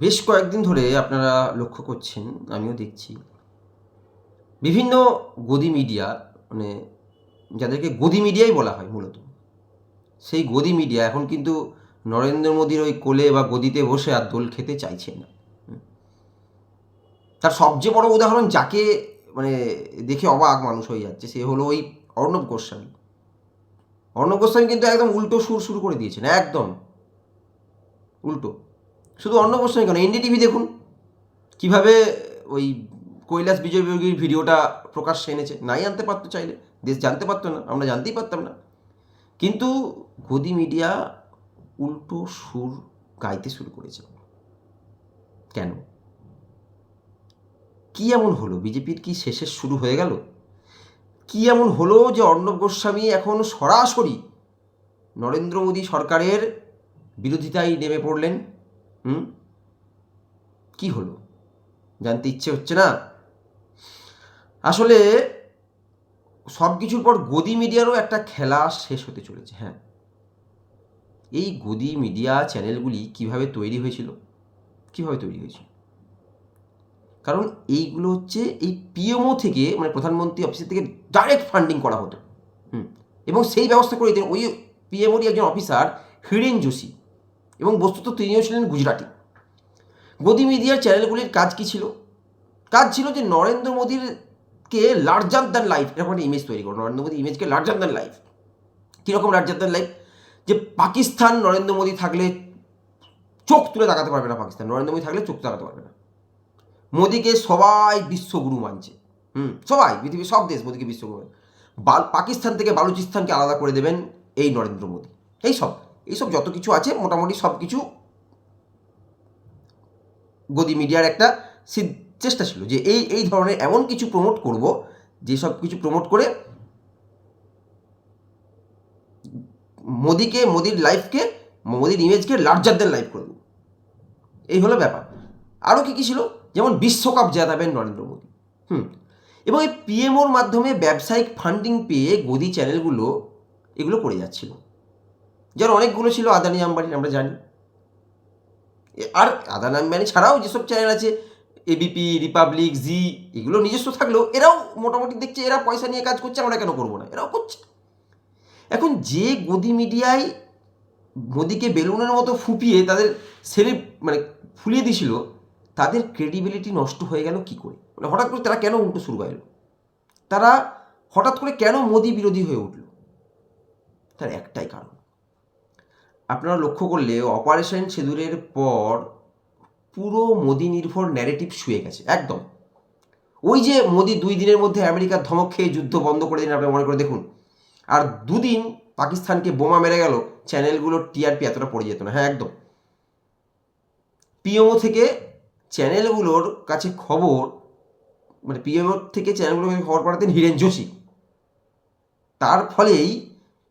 বেশ কয়েকদিন ধরে আপনারা লক্ষ্য করছেন, আমিও দেখছি। বিভিন্ন গদি মিডিয়া মানে যাদেরকে গদি মিডিয়াই বলা হয় মূলত, সেই গদি মিডিয়া এখন কিন্তু নরেন্দ্র মোদীর ওই কোলে বা গদিতে বসে আর দোল খেতে চাইছে না। তার সবচেয়ে বড় উদাহরণ যাকে মানে দেখে অবাক মানুষ হয়ে যাচ্ছে, সে হলো ওই অর্ণব গোস্বামী। অর্ণব গোস্বামী কিন্তু একদম উল্টো সুর শুরু করে দিয়েছেন, একদম। উল্টো। শুধু গোস্বামী কেন? এনডিটিভি দেখুন। কীভাবে ওই কৈলাস বিজয়বর্গীর ভিডিওটা প্রকাশ্যে এনেছে, নাই আনতে পারতো চাইলে। দেশ জানতে পারতো না, আমরা জানতেই পারতাম না। কিন্তু গদি মিডিয়া উল্টো সুর গাইতে শুরু করেছে। কেন? কি এমন হলো? বিজেপির কি শেষের শুরু হয়ে গেল? কি এমন হলো যে অর্ণব গোস্বামী এখন সরাসরি নরেন্দ্র মোদী সরকারের বিরোধিতায় নেমে পড়লেন? হুম? কি হলো? জানতে ইচ্ছে হচ্ছে না? আসলে সব কিছুর পর গদি মিডিয়ারও একটা খেলা শেষ হতে চলেছে হ্যাঁ। এই গদি মিডিয়া চ্যানেলগুলি কীভাবে তৈরি হয়েছিল? কীভাবে তৈরি হয়েছিল? কারণ এইগুলো হচ্ছে এই পিএমও থেকে মানে প্রধানমন্ত্রী অফিসের থেকে ডাইরেক্ট ফান্ডিং করা হতো, হুম। এবং সেই ব্যবস্থা করে দিতেন ওই পিএমওরই একজন অফিসার হিরেন যোশী। এবং বস্তুত তিনিও ছিলেন গুজরাটি। গদি মিডিয়ার চ্যানেলগুলির কাজ কী ছিল? কাজ ছিল যে নরেন্দ্র মোদীর কে লার্জার দ্যান লাইফ এরকম একটা ইমেজ তৈরি করো, নরেন্দ্র মোদী ইমেজকে লার্জার দ্যান লাইফ কীরকম লার্জার দ্যান লাইফ যে পাকিস্তান নরেন্দ্র মোদী থাকলে চোখ তুলে তাকাতে পারবে না পাকিস্তান, নরেন্দ্র মোদী থাকলে চোখ তাকাতে পারবে না। মোদীকে সবাই বিশ্বগুরু মানছে, হুম, সবাই, পৃথিবীর সব দেশ মোদীকে বিশ্বগুরু পাকিস্তান থেকে বালুচিস্তানকে আলাদা করে দেবেন এই নরেন্দ্র মোদী, এই সব। এইসব যত কিছু আছে, মোটামুটি সব কিছু গদি মিডিয়ার একটা চেষ্টা ছিল যে এই এই ধরনের এমন কিছু প্রমোট করব যেসব কিছু প্রমোট করে মোদিকে, মোদির লাইফকে মোদির ইমেজকে লার্জার দেন লাইফ করে দেবো। এই হলো ব্যাপার। আরও কী কী ছিল? যেমন বিশ্বকাপ জেতাবেন নরেন্দ্র মোদী। হুম। এবং এই পিএমওর মাধ্যমে ব্যবসায়িক ফান্ডিং পেয়ে গদি চ্যানেলগুলো এগুলো করে যাচ্ছিল। যার অনেকগুলো ছিল, আদানি আম্বানি, আমরা জানি। আর আদানি আম্বানি ছাড়াও যেসব চ্যানেল আছে এবিপি রিপাবলিক জি এগুলো নিজস্ব থাকলেও এরাও মোটামুটি দেখছে, এরা পয়সা নিয়ে কাজ করছে, আমরা কেন করব না? এরাও করছে। এখন যে গদি মিডিয়ায় মোদিকে বেলুনের মতো ফুপিয়ে তাদের সেলে মানে ফুলিয়ে দিছিল, তাদের ক্রেডিবিলিটি নষ্ট হয়ে গেল কি করে? মানে হঠাৎ করে তারা কেন উল্টো শুরু হলো তারা হঠাৎ করে কেন মোদি বিরোধী হয়ে উঠল? তার একটাই কারণ। আপনারা লক্ষ্য করলে অপারেশন সিঁদুরের পর পুরো মোদি নির্ভর ন্যারেটিভ শুয়ে গেছে, একদম। ওই যে মোদি দুই দিনের মধ্যে আমেরিকার ধমক খেয়ে যুদ্ধ বন্ধ করে দিন আপনি মনে করে দেখুন। আর দুদিন পাকিস্তানকে বোমা মেরে গেল চ্যানেলগুলোর টিআরপি এতটা পড়ে যেত না হ্যাঁ একদম। পিএমও থেকে চ্যানেলগুলোর কাছে খবর মানে পিএমও থেকে চ্যানেলগুলোর কাছে খবর পাঠাতেন হিরেন যোশী। তার ফলেই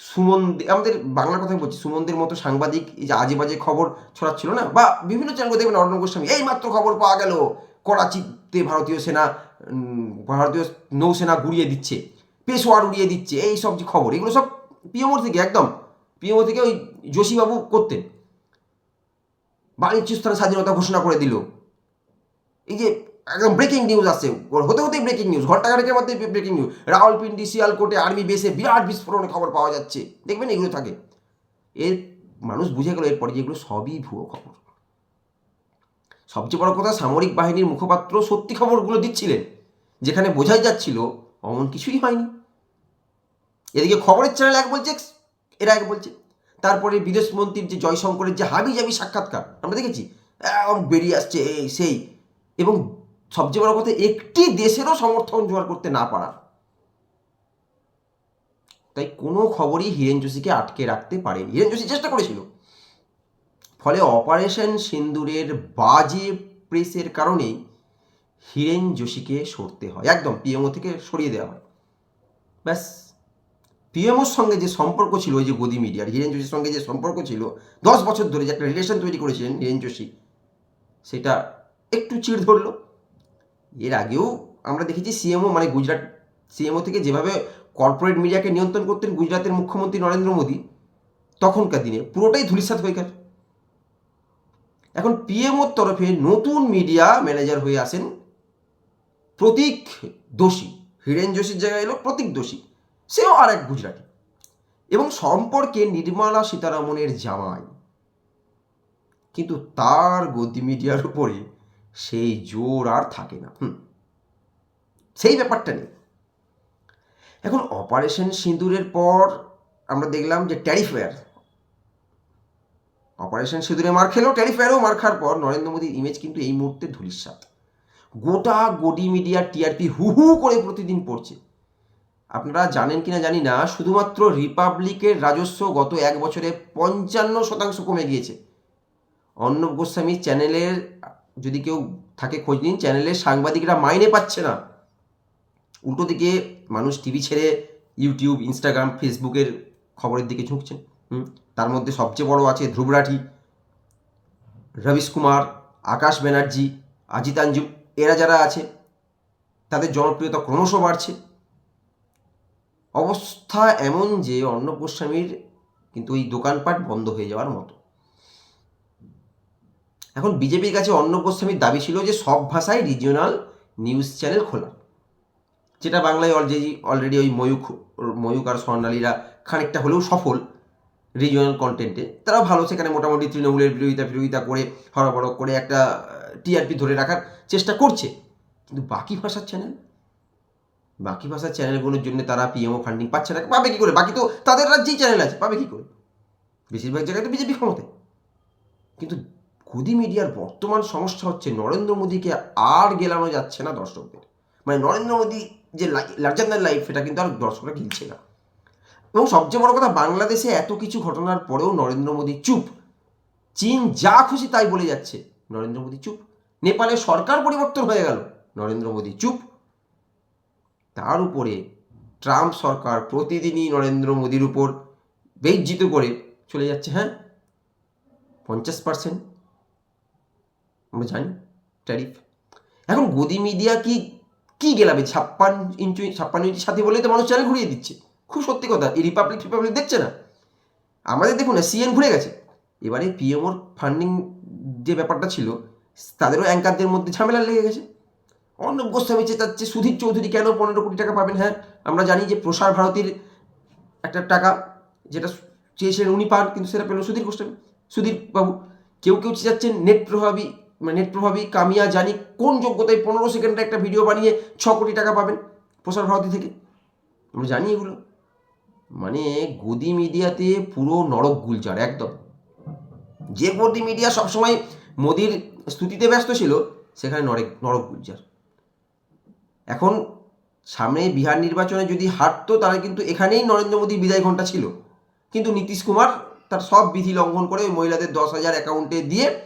সুমন, আমাদের বাংলা কথাই বলছি, সুমনদের মতো সাংবাদিক, এই যে আজে বাজে খবর ছড়াচ্ছিল না, বা বিভিন্ন চ্যানেল দেখবেন অর্ণব গোস্বামী এই মাত্র খবর পাওয়া গেল, করাচিতে ভারতীয় সেনা ভারতীয় নৌসেনা গুড়িয়ে দিচ্ছে, পেশোয়ার উড়িয়ে দিচ্ছে এই সব যে খবর, এগুলো সব পিএমওর থেকে, একদম পিএমও থেকে ওই যোশীবাবু করতেন। বাণিজ্যস্থানে স্বাধীনতা ঘোষণা করে দিল। এই যে একদম ব্রেকিং নিউজ আসছে হতে হতেই ব্রেকিং নিউজ ঘন্টাখানেকের মধ্যে ব্রেকিং নিউজ রাওয়ালপিন্ডি, শিয়ালকোটে আর্মি বেসে বিরাট বিস্ফোরণের খবর পাওয়া যাচ্ছে। দেখবেন এগুলো থাকে। এর মানুষ বুঝে গেল এরপরে যে এগুলো সবই ভুয়ো খবর। সবচেয়ে বড় কথা সামরিক বাহিনীর মুখপাত্র সত্যি খবরগুলো দিচ্ছিলেন, যেখানে বোঝাই যাচ্ছিল অমন কিছুই হয়নি। এদিকে খবরের চ্যানেল এক বলছে, এরা এক বলছে, তারপরে বিদেশ মন্ত্রীর যে জয়শঙ্করের যে হাবি জাবি সাক্ষাৎকার, আমরা দেখেছি বেরিয়ে আসছে এই, সেই, এবং সবচেয়ে বড় কথা, একটি দেশেরও সমর্থন জোগাড় করতে না পারা। তাই কোনো খবরই হিরেন যোশীকে আটকে রাখতে পারেনি। হিরেন যোশী চেষ্টা করেছিল। ফলে অপারেশন সিন্দুরের বাজে প্রেসের কারণেই হিরেন যোশীকে সরতে হয়। একদম, পিএমও থেকে সরিয়ে দেওয়া হয়। ব্যাস, পিএমওর সঙ্গে যে সম্পর্ক ছিল, ওই যে গদি মিডিয়ার হিরেন যোশীর সঙ্গে যে সম্পর্ক ছিল, দশ বছর ধরে যে একটা রিলেশন তৈরি করেছিলেন হিরেন যোশী, সেটা একটু চিড় ধরলো। এর আগেও আমরা দেখেছি সিএমও মানে গুজরাট সিএমও থেকে যেভাবে কর্পোরেট মিডিয়াকে নিয়ন্ত্রণ করতেন গুজরাটের মুখ্যমন্ত্রী নরেন্দ্র মোদী, তখনকার দিনে পুরোটাই ধূলিসাৎ হয়ে গেল। এখন পিএমওর তরফে নতুন মিডিয়া ম্যানেজার হয়ে আসেন প্রতীক দোষী, হিরেন যোশীর জায়গায় এলো প্রতীক দোষী, সেও আর এক গুজরাটি। এবং সম্পর্কে নির্মলা সীতারামনের জামাই। কিন্তু তার গদি মিডিয়ার উপরে সেই জোর আর থাকে না, হুম। সেই ব্যাপারটা নেই। এখন অপারেশন সিঁদুরের পর আমরা দেখলাম যে ট্যারিফেয়ার অপারেশন সিঁদুরে মার খেলেও ট্যারিফেয়ারও মার খাওয়ার পর নরেন্দ্র মোদীর ইমেজ কিন্তু এই মুহূর্তে ধুলিস্বাদ গোটা গডি মিডিয়া টিআরপি হু হু করে প্রতিদিন পড়ছে। আপনারা জানেন কিনা জানি না, শুধুমাত্র রিপাবলিকের রাজস্ব গত এক বছরে পঞ্চান্ন শতাংশ কমে গিয়েছে। অর্ণব গোস্বামী চ্যানেলের যদি কেউ থাকে খোঁজ নিন চ্যানেলের সাংবাদিকরা মাইনে পাচ্ছে না। উল্টো দিকে মানুষ টিভি ছেড়ে ইউটিউব ইনস্টাগ্রাম ফেসবুকের খবরের দিকে ঝুঁকছেন তার মধ্যে সবচেয়ে বড় আছে ধ্রুব রাঠি, রবিশ কুমার, আকাশ ব্যানার্জি আজিত আঞ্জুম এরা যারা আছে, তাদের জনপ্রিয়তা ক্রমশ বাড়ছে। অবস্থা এমন যে অর্ণব গোস্বামীর কিন্তু ওই দোকানপাট বন্ধ হয়ে যাওয়ার মতো। এখন বিজেপির কাছে অর্ণব গোস্বামীর দাবি ছিল যে সব ভাষায় রিজিওনাল নিউজ চ্যানেল খোলা। যেটা বাংলায় অলরেডি অলরেডি ওই ময়ূখ ময়ূক আর স্বর্ণালীরা খানিকটা হলেও সফল রিজিওনাল কন্টেন্টে তারা ভালো, সেখানে মোটামুটি তৃণমূলের বিরোধিতা বিরোধিতা করে হরবড় করে একটা টিআরপি ধরে রাখার চেষ্টা করছে। কিন্তু বাকি ভাষার চ্যানেল বাকি ভাষার চ্যানেলগুলোর জন্য তারা পিএমও ফান্ডিং পাচ্ছে না। পাবে কী করে? বাকি তো তাদের রাজ্যেই চ্যানেল আছে, পাবে কী করে? বেশিরভাগ জায়গায় তো বিজেপি ক্ষমতায়। কিন্তু খুদি মিডিয়ার বর্তমান সমস্যা হচ্ছে নরেন্দ্র মোদীকে আর গেলানো যাচ্ছে না দর্শকদের। মানে নরেন্দ্র মোদী যে লার্জার লাইফ সেটা কিন্তু আর দর্শকরা গিলছে না। এবং সবচেয়ে বড় কথা, বাংলাদেশে এত কিছু ঘটনার পরেও নরেন্দ্র মোদী চুপ। চীন যা খুশি তাই বলে যাচ্ছে, নরেন্দ্র মোদী চুপ। নেপালে সরকার পরিবর্তন হয়ে গেল, নরেন্দ্র মোদী চুপ। তার উপরে ট্রাম্প সরকার প্রতিদিনই নরেন্দ্র মোদীর উপর বেজ্জিত করে চলে যাচ্ছে হ্যাঁ? পঞ্চাশ পার্সেন্ট। আমরা জানি ট্যারিফ এখন গদি মিডিয়া কি কি গেলাবে? ছাপ্পান ইঞ্চু ছাপ্পান্ন ইঞ্চির সাথে বলেই তো মানুষ চ্যানেল ঘুরিয়ে দিচ্ছে। খুব সত্যি কথা, এই রিপাবলিক রিপাবলিক দেখছে না? আমাদের দেখুন না সিএন ঘুরে গেছে। এবারে পিএমওর ফান্ডিং যে ব্যাপারটা ছিল, তাদেরও অ্যাঙ্কারদের মধ্যে ঝামেলা লেগে গেছে। অর্ণব গোস্বামী চেঁচাচ্ছে, সুধীর চৌধুরী কেন পনেরো কোটি টাকা পাবেন? হ্যাঁ আমরা জানি যে প্রসার ভারতীর একটা টাকা যেটা চেয়েছিলেন উনি পান, কিন্তু সেটা পেল সুধীর গোস্বামী। সুধীর বাবু, কেউ কেউ চেঁচাচ্ছেন, নেট প্রভাবী নেট প্রভাবী কামিয়া জানি কোন যোগ্যতায় পনেরো সেকেন্ডে একটা ভিডিও বানিয়ে ছ কোটি টাকা পাবেন প্রসার ভারতী থেকে। আমরা জানি এগুলো। মানে গদি মিডিয়াতে পুরো নরক গুলজার, একদম। যে গদি মিডিয়া সবসময় মোদির স্তুতিতে ব্যস্ত ছিল, সেখানে নরেক, নরক গুলজার। এখন সামনে বিহার নির্বাচনে যদি হারতো, তাহলে কিন্তু এখানেই নরেন্দ্র মোদীর বিদায় ঘণ্টা ছিল। কিন্তু নীতিশ কুমার তার সব বিধি লঙ্ঘন করে ওই মহিলাদের দশ হাজার অ্যাকাউন্টে দিয়ে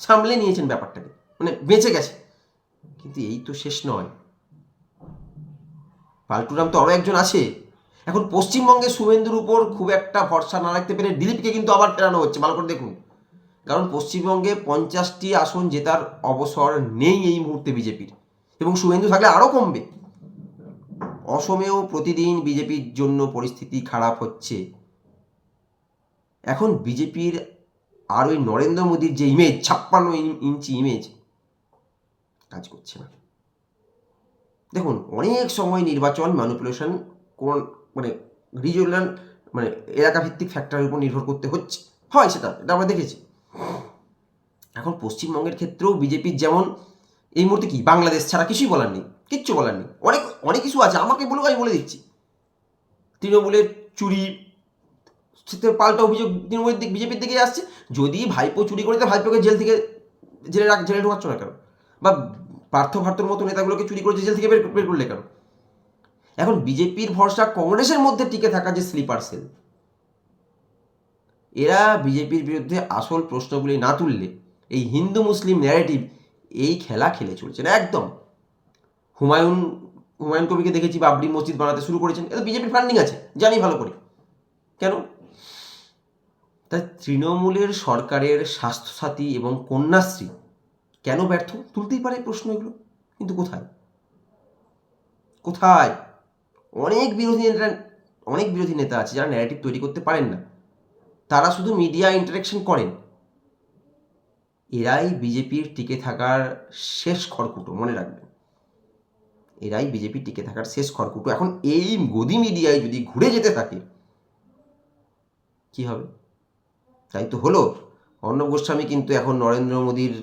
সামলে নিয়েছেন ব্যাপারটাকে। মানে বেঁচে গেছে। কিন্তু এই তো শেষ নয়। পাল্টুরাম তো আরও একজন আছে। এখন পশ্চিমবঙ্গে শুভেন্দুর উপর খুব একটা ভরসা না রাখতে পেরে দিলীপকে কিন্তু আবার ফেরানো হচ্ছে। ভালো করে দেখুন। কারণ পশ্চিমবঙ্গে পঞ্চাশটি আসন জেতার অবসর নেই এই মুহূর্তে বিজেপির। এবং শুভেন্দু থাকলে আরও কমবে। অসমেও প্রতিদিন বিজেপির জন্য পরিস্থিতি খারাপ হচ্ছে। এখন বিজেপির আর ওই নরেন্দ্র মোদীর যে ইমেজ ছাপ্পান্ন ইঞ্চি ইমেজ কাজ করছে না। দেখুন, অনেক সময় নির্বাচন ম্যানিপুলেশন কোন মানে রিজিওনাল মানে এলাকা ভিত্তিক ফ্যাক্টরের উপর নির্ভর করতে হচ্ছে। হয় সেটা, এটা আমরা দেখেছি। এখন পশ্চিমবঙ্গের ক্ষেত্রেও বিজেপির যেমন, এই মুহূর্তে কি, বাংলাদেশ ছাড়া কিছুই বলার নেই, কিচ্ছু বলার নেই। অনেক অনেক কিছু আছে, আমাকে বলুক, আমি বলে দিচ্ছি। তৃণমূলের চুরি সেটা পাল্টা অভিযোগ তৃণমূলের দিক বিজেপির দিকে আসছে, যদি ভাইপো চুরি করে ভাইপোকে জেল থেকে জেলে রাখ জেলে ঢোকাচ্ছ না কেন? বা পার্থ ভারতর মতো নেতাগুলোকে চুরি করে জেল থেকে বের বের করলে কেন? এখন বিজেপির ভরসা কংগ্রেসের মধ্যে টিকে থাকা যে স্লিপার সেল। এরা বিজেপির বিরুদ্ধে আসল প্রশ্নগুলি না তুললে এই হিন্দু মুসলিম ন্যারেটিভ এই খেলা খেলে চলছে না, একদম। হুমায়ুন হুমায়ুন কবিকে দেখেছি, বাবরি মসজিদ বানাতে শুরু করেছেন। এটা বিজেপির ফান্ডিং আছে, জানি ভালো করে। কেন? তাই তৃণমূলের সরকারের স্বাস্থ্যসাথী এবং কন্যাশ্রী কেন ব্যর্থ? তুলতেই পারে প্রশ্ন এগুলো কিন্তু কোথায়? কোথায়? অনেক বিরোধী নেতা, অনেক বিরোধী নেতা আছে যারা ন্যারেটিভ তৈরি করতে পারেন না। তারা শুধু মিডিয়া ইন্টারাকশন করেন। এরাই বিজেপির টিকে থাকার শেষ খড়কুটো, মনে রাখবেন। এরাই বিজেপির টিকে থাকার শেষ খড়কুটো। এখন এই গদি মিডিয়ায় যদি ঘুরে যেতে থাকে, কি হবে? তাই তো হলো? অর্ণব গোস্বামী কিন্তু এখন নরেন্দ্র মোদীর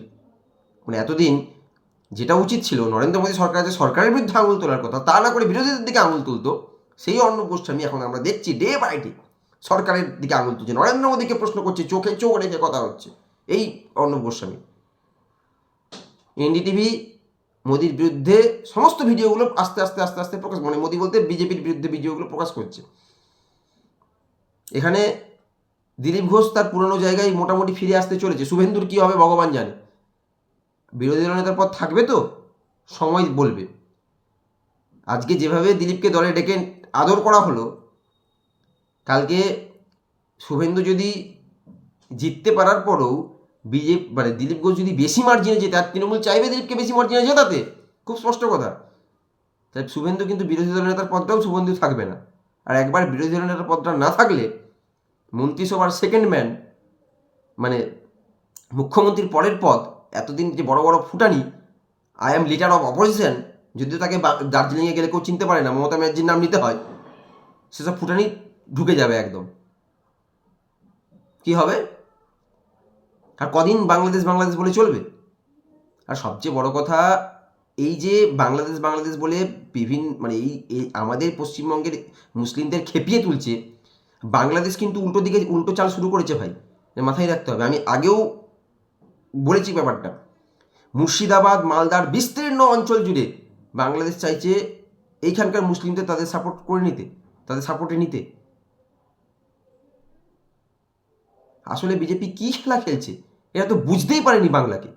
মানে এতদিন যেটা উচিত ছিল, নরেন্দ্র মোদী সরকার যে সরকারের বিরুদ্ধে আঙুল তোলার কথা, তা না করে বিরোধীদের দিকে আঙুল তুলতো। সেই অর্ণব গোস্বামী এখন আমরা দেখছি ডে বাই ডে সরকারের দিকে আঙুল তুলছে। নরেন্দ্র মোদীকে প্রশ্ন করছে, চোখে চোখ রেখে কথা হচ্ছে। এই অর্ণব গোস্বামী। এনডিটিভি মোদির বিরুদ্ধে সমস্ত ভিডিওগুলো আস্তে আস্তে আস্তে আস্তে প্রকাশ মানে মোদি বলতে বিজেপির বিরুদ্ধে ভিডিওগুলো প্রকাশ করছে। এখানে দিলীপ ঘোষ তার পুরনো জায়গায় মোটামুটি ফিরে আসতে চলেছে। শুভেন্দুর কী হবে ভগবান জানে। বিরোধী দল নেতার পর থাকবে তো? সময় বলবে। আজকে যেভাবে দিলীপকে দলে ডেকে আদর করা হলো, কালকে শুভেন্দু যদি জিততে পারার পরেও বিজেপি মানে দিলীপ ঘোষ যদি বেশি মার্জিনে জেতে, আর তৃণমূল চাইবে দিলীপকে বেশি মার্জিনে জেতাতে? খুব স্পষ্ট কথা। তাই শুভেন্দু কিন্তু বিরোধী দল নেতার পদটাও শুভেন্দু থাকবে না। আর একবার বিরোধী দল নেতার পদটা না থাকলে মন্ত্রিসভার সেকেন্ড ম্যান মানে মুখ্যমন্ত্রীর পরের পদ, এতদিন যে বড় বড় ফুটানি I am leader of opposition যদিও তাকে দার্জিলিংয়ে গেলে কেউ চিনতে পারে না, মমতা ব্যানার্জির নাম নিতে হয়, সেসব ফুটানি ঢুকে যাবে একদম। কি হবে? আর কদিন বাংলাদেশ বাংলাদেশ বলে চলবে? আর সবচেয়ে বড় কথা, এই যে বাংলাদেশ বাংলাদেশ বলে বিভিন্ন মানে এই আমাদের পশ্চিমবঙ্গের মুসলিমদের খেপিয়ে তুলছে বাংলাদেশ কিন্তু উল্টো দিকে উল্টো চাল শুরু করেছে ভাই। মাথায় রাখতে হবে। আমি আগেও বলেছি ব্যাপারটা। মুর্শিদাবাদ, মালদার বিস্তীর্ণ অঞ্চল জুড়ে বাংলাদেশ চাইছে এইখানকার মুসলিমদের তাদের সাপোর্ট করে নিতে, তাদের সাপোর্টে নিতে। আসলে বিজেপি কী খেলা খেলছে? এরা তো বুঝতেই পারেনি বাংলাকে।